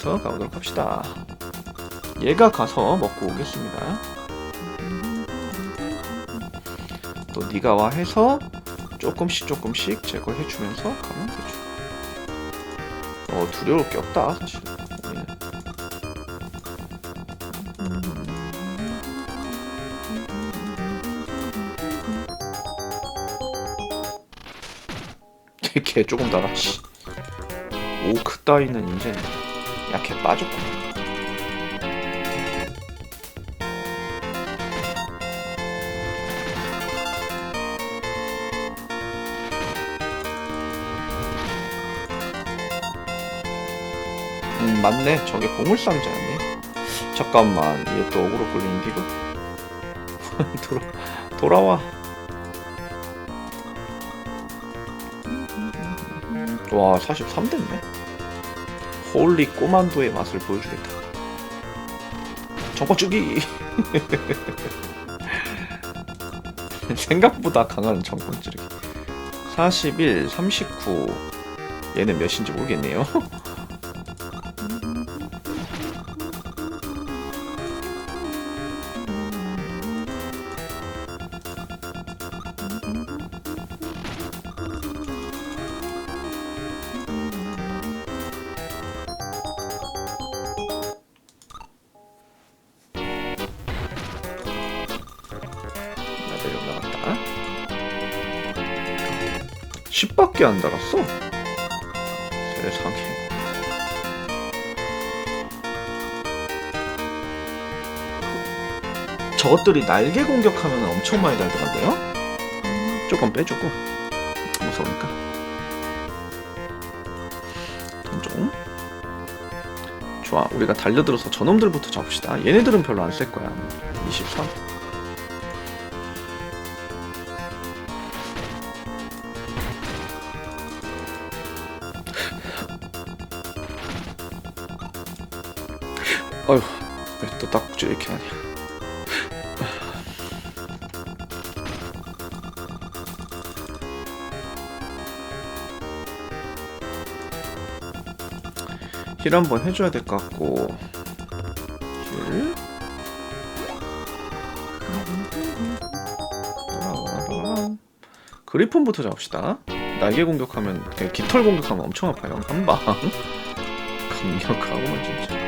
준비해서 가보도록 합시다. 얘가 가서 먹고 오겠습니다. 또 네가 와 해서 조금씩 조금씩 제거해주면서 가면 되죠. 어 두려울 게 없다 사실. 예. 걔 조금 달아. 씨. 오크 따위는 이제 약해 빠졌고. 음 맞네. 저게 보물상자였네. 잠깐만 얘 또 어그로 걸린 디그 돌아 돌아와. 와 43 됐네 홀리 꼬만도의 맛을 보여주겠다. 정권주기 생각보다 강한 정권 찌르기 41, 39 얘는 몇인지 모르겠네요 10밖에 안 달았어? 세상에. 저것들이 날개 공격하면 엄청 많이 달더라고요. 조금 빼주고 무서우니까. 좀. 좋아. 우리가 달려들어서 저놈들부터 잡읍시다. 얘네들은 별로 안셀 거야. 23 또 딱지 이렇게 하냐 힐 한번 해줘야 될 것 같고. 힐. 그리폰부터 잡읍시다. 날개 공격하면 그냥 깃털 공격하면 엄청 아파요. 한방. 강력하고만 진짜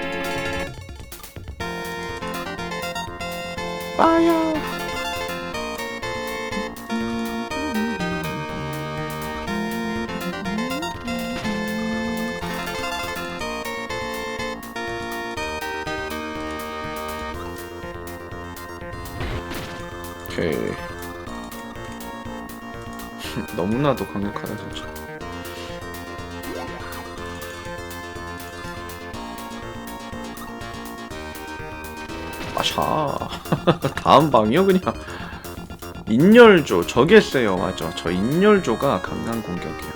빠야 오케이. 너무나도 강력하다 진짜 아샤 다음 방이요 그냥. 인열조 저게 세요 맞아. 저 인열조가 강한 공격이에요.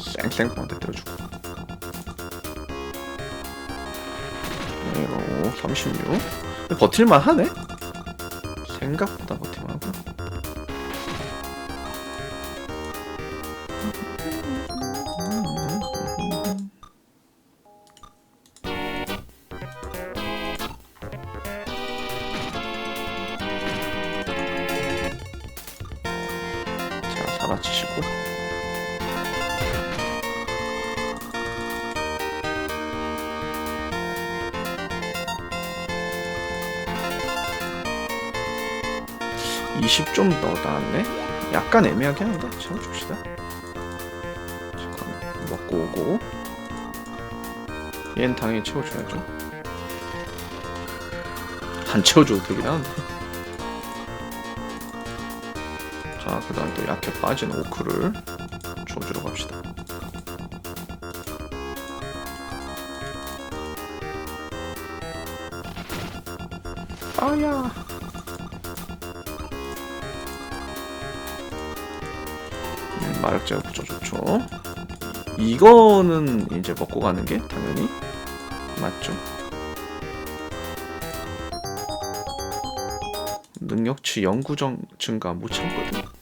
쌩쌩 번대 때려주고. 이거 36 근데 버틸만 하네? 생각보다 버틸만 하고 (20) 좀더 나왔네? 약간 애매하게 하는데? 채워줍시다. 잠깐 먹고 오고. 얘는 당연히 채워줘야죠. 안 채워줘도 되긴 하는데. 자, 그 다음 또 약해 빠진 오크를 줘주러 갑시다. 아야. 마력 제어 붙여 좋죠. 이거는 이제 먹고 가는 게 당연히 맞죠. 능력치 영구정 증가 못 참거든.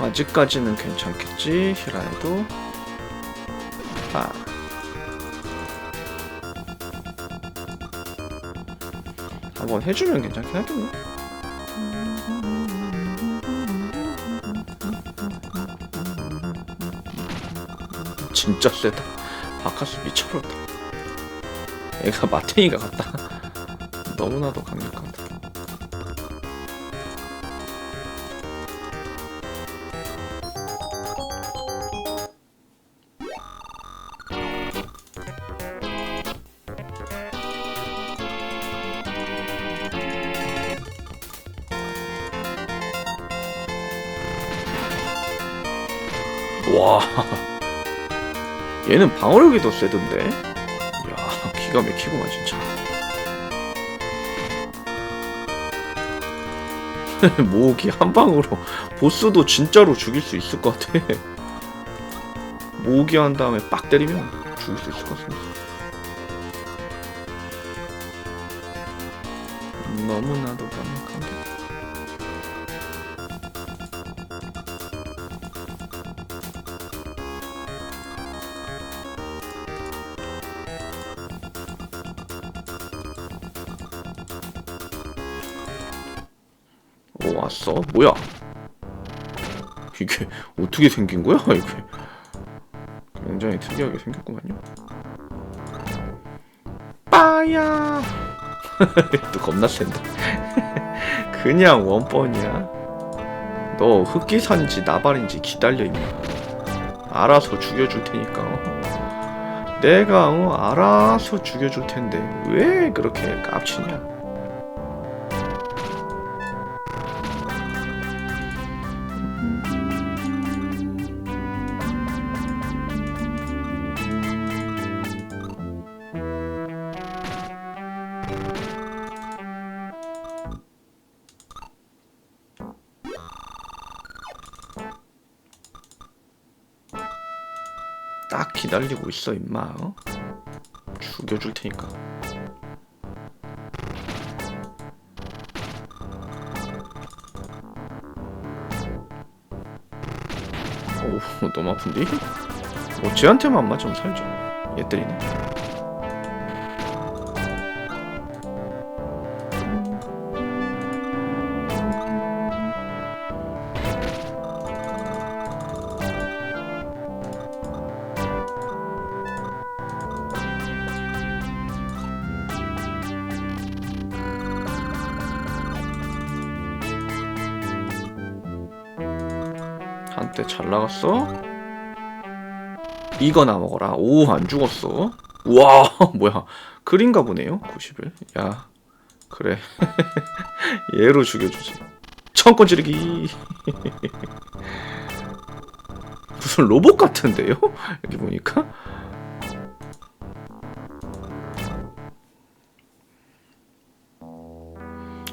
아직까지는 괜찮겠지? 히라에도? 아. 한번 해주면 괜찮긴 하겠네. 진짜 세다. 바카스 미쳐버렸다. 애가 마탱이가 같다. 너무나도 강력하 와. 얘는 방어력이 더 세던데? 이야 기가 막히구만 진짜. 모으기 한 방으로 보스도 진짜로 죽일 수 있을 것 같아. 모으기 한 다음에 빡 때리면 죽일 수 있을 것 같습니다. 너무나도 강력한데 오 왔어? 뭐야? 이게 어떻게 생긴 거야? 이게 굉장히 특이하게 생겼구만요. 빠야. 또 겁나 센데. 그냥 원번이야. 너 흑기사인지 나발인지 기다려 있냐? 알아서 죽여줄 테니까. 어? 내가 어, 알아서 죽여줄 텐데 왜 그렇게 깝치냐? 딱 기다리고 있어 임마 어? 죽여줄 테니까 오 너무 아픈데? 뭐 쟤한테만 안 맞으면 살죠 얘 때리네 한때 잘 나갔어? 이거나 먹어라. 오, 안 죽었어. 우와, 뭐야. 그린가 보네요. 90을. 야, 그래. 얘로 죽여주지. 천권 찌르기. 무슨 로봇 같은데요? 여기 보니까.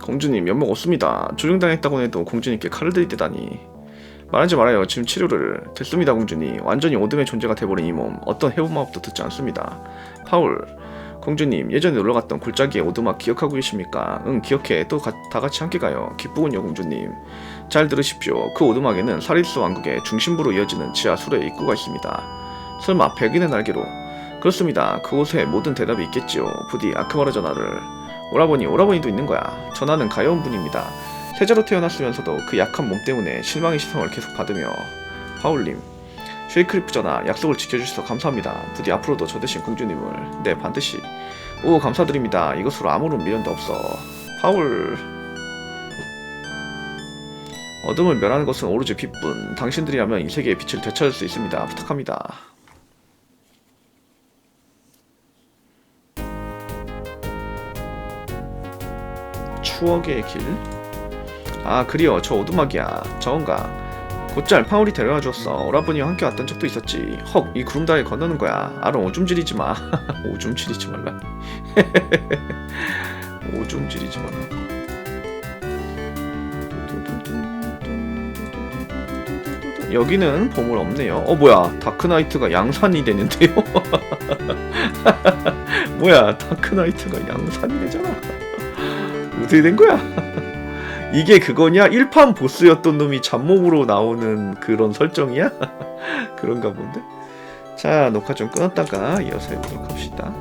공주님 연목 없습니다. 조종당했다고 해도 공주님께 칼을 들이대다니. 말하지 말아요. 지금 치료를 됐습니다, 공주님. 완전히 어둠의 존재가 돼버린 이 몸. 어떤 해부마법도 듣지 않습니다. 파울, 공주님 예전에 놀러 갔던 골짜기의 오두막 기억하고 계십니까? 응, 기억해. 또 다 같이 함께 가요. 기쁘군요, 공주님. 잘 들으십시오. 그 오두막에는 사리스 왕국의 중심부로 이어지는 지하 수로의 입구가 있습니다. 설마 백인의 날개로? 그렇습니다. 그곳에 모든 대답이 있겠지요. 부디 아크마르 전화를. 오라버니, 오라버니도 있는 거야. 전화는 가여운 분입니다. 세자로 태어났으면서도 그 약한 몸 때문에 실망의 시선을 계속 받으며 파울님 쉐이크리프 전하 약속을 지켜주셔서 감사합니다. 부디 앞으로도 저 대신 공주님을 네 반드시 오 감사드립니다. 이것으로 아무런 미련도 없어 파울 어둠을 멸하는 것은 오로지 빛뿐 당신들이라면 이 세계의 빛을 되찾을 수 있습니다. 부탁합니다. 추억의 길 아 그리요. 저 오두막이야. 저건가? 곧잘 파울이 데려와 줬어. 오라버니와 함께 왔던 적도 있었지. 헉 이 구름 다리 건너는 거야. 아롱 오줌 지리지 마. 오줌 지리지 말라. 오줌 지리지 말라. 여기는 보물 없네요. 어 뭐야? 다크나이트가 양산이 되는데요? 뭐야? 다크나이트가 양산이 되잖아. 어떻게 된 거야 이게 그거냐? 1판 보스였던 놈이 잡몸으로 나오는 그런 설정이야? 그런가 본데? 자 녹화 좀 끊었다가 이어서 해보도록 합시다